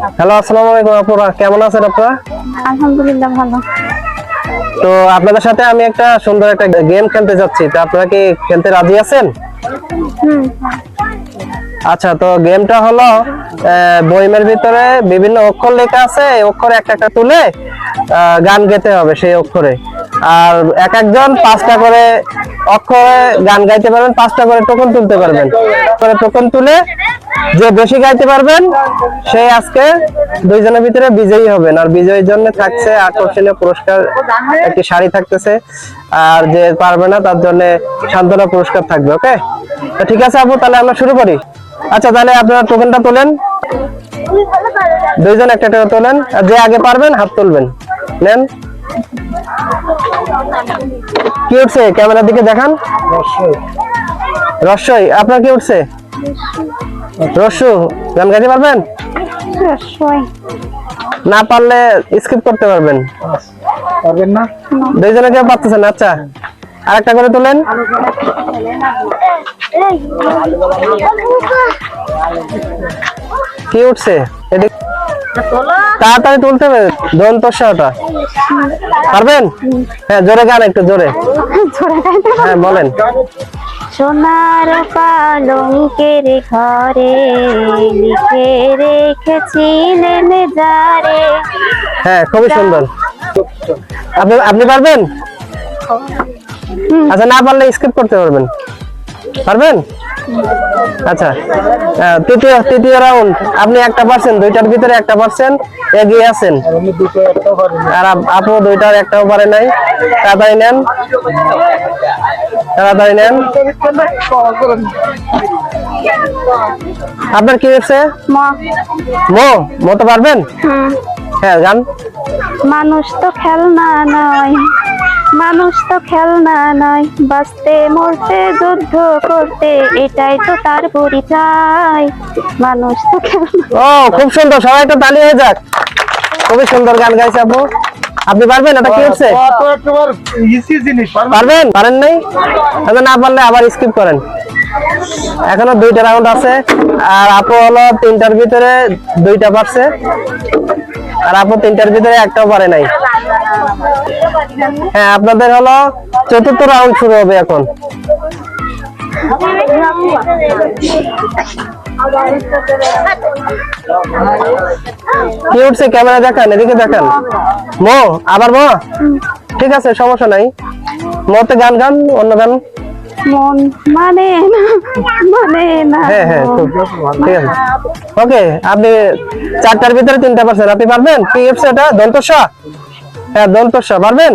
Hello আসসালামু আলাইকুম আপুরা কেমন আছেন আপনারা? আলহামদুলিল্লাহ ভালো। তো আপনাদের সাথে আমি একটা সুন্দর একটা গেম খেলতে যাচ্ছি। তো আপনারা কি খেলতে রাজি আছেন? আচ্ছা তো গেমটা হলো বইমের ভিতরে বিভিন্ন অক্ষর লেখা আছে অক্ষর একটা একটা তুলে আহ, গান গেতে হবে সেই অক্ষরে। আর এক একজন পাঁচটা করে অক্ষরে গান গাইতে পারবেন পাঁচটা করে টোকন তুলতে পারবেন। করে টোকন তুলে যে বেশি গাইতে পারবেন সেই আজকে দুইজনের ভিতরে বিজয়ী হবেন। আর বিজয়ীর জন্য থাকছে আকর্ষণীয় পুরস্কার একটি শাড়ি থাকতেছে। আর যে পারবে না তার জন্য সান্ত্বনা পুরস্কার থাকবে ওকে? তো ঠিক আছে আপু তাহলে আমরা শুরু করি। আচ্ছা তাহলে আপনারা টোকেনটা তোলেন। দুইজন একটা করে তোলেন। আর যে আগে পারবেন হাত তুলবেন। নেন। কি উঠছে? ক্যামেরার দিকে দেখান। রস্যই আপনার কি উঠছে? রস্যু গান গাইতে পারবেন? না পারলে স্কিপ করতে পারবেন। পারবেন না? দুইজনে কেউ পারতেছেন আচ্ছা। আরেকটা করে তোলেন। কি উঠছে? এদিক। তাড়াতাড়ি তুলতে হবে দন্ত ওটা পারবেন? হ্যাঁ জোরে গান একটু জোরে। হ্যাঁ বলেন। সোনার পালঙ্কের ঘরে লিখে রেখেছিলেন যারে। হ্যাঁ খুবই সুন্দর। আপনি আপনি পারবেন? আচ্ছা না পারলে স্কিপ করতে পারবেন। পারবেন? আচ্ছা তৃতীয় তৃতীয় রাউন্ড আপনি একটা পার্সেন্ট দুইটার ভিতরে একটা পার্সেন্ট এগিয়ে আছেন? আর আপ- আপু দুইটার একটাও পারে নাই। তাড়াতাড়ি নেন। তাড়াতাড়ি নেন। আপনার কি হয়েছে? মো। মো? তো পারবেন? হ্যাঁ গান। মানুষ তো খেলনা নয়। মানুষ তো খেলনা নয়। বাঁচতে মরতে যুদ্ধ করতে এটাই তো তার পরিচয়। মানুষ তো খেলনা ও খুব সুন্দর। সবাই তো তালি হয়ে যাক। খুবই সুন্দর গান গাইছে আপু আপনি পারবেন? এটা কি হচ্ছে? পারবেন? পারেন নাই? না পারলে আবার স্কিপ করেন। এখনও দুইটা রাউন্ড আছে। আর আপু হলো তিনটার ভিতরে দুইটা পারছে। আর আপু তিনটার ভিতরে একটাও পারে নাই। হ্যাঁ আপনাদের হলো চতুর্থ রাউন্ড শুরু হবে এখন। কি উঠছে ক্যামেরা দেখান এদিকে দেখান। মো আবার মো? ঠিক আছে সমস্যা নাই। মতে গান গান অন্য গান? মন মানে না মানে না হ্যাঁ হ্যাঁ ঠিক আছে। ওকে আপনি চারটার ভিতরে তিনটা পারছেন। আপনি পারবেন? কি এফসি এটা দন্তস্ব? হ্যাঁ দন্তস্ব পারবেন?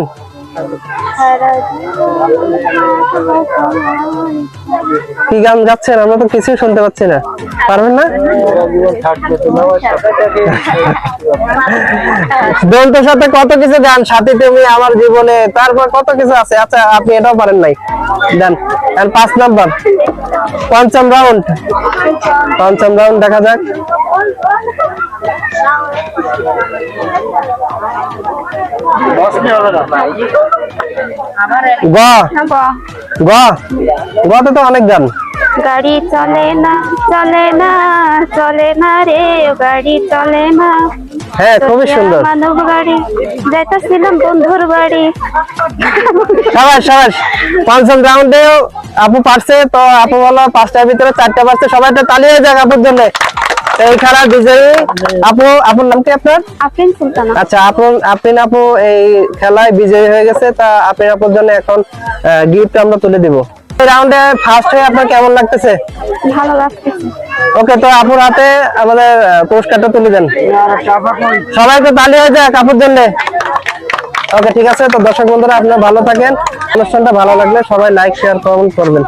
কি গান গাচ্ছেন? আমরা তো কিছুই শুনতে পাচ্ছি না। পারবেন না? জীবন সাথে কত কিছু গান সাথী তুমি আমার জীবনে, তারপর কত কিছু আছে? আচ্ছা আপনি এটাও পারেন নাই। দেন পাঁচ নাম্বার। পঞ্চম রাউন্ড পঞ্চম রাউন্ড দেখা যাক। গ। গ। গতে তো অনেক গান গাড়ি চলে না চলে না চলে না রে গাড়ি চলে না। হ্যাঁ খুবই সুন্দর। মানব গাড়ি যাইতেছিলাম বন্ধুর বাড়ি। পঞ্চম রাউন্ডেও আপু পারছে তো আপু বলো পাঁচটার ভিতরে চারটা পারছে সবাই তো তালি হয়ে যাক আপুর জন্য। এই খেলার বিজয়ী। আপু আপুর নাম কি আপনার? আফরিন সুলতানা। আচ্ছা আপন আপনি আপু এই খেলায় বিজয়ী হয়ে গেছে তা আপনি আপুর জন্য এখন গিফট আমরা তুলে দিব। রাউন্ডে ফার্স্ট হয়ে আপনার কেমন লাগতেছে? ভালো লাগতেছে ওকে তো আপুর হাতে আমাদের পুরস্কারটা তুলে দেন। সবাই তো তালি হয়ে যায় কাপড় জন্য। ওকে ঠিক আছে তো দর্শক বন্ধুরা আপনারা ভালো থাকেন। অনুষ্ঠানটা ভালো লাগলে সবাই লাইক শেয়ার কমেন্ট করবেন।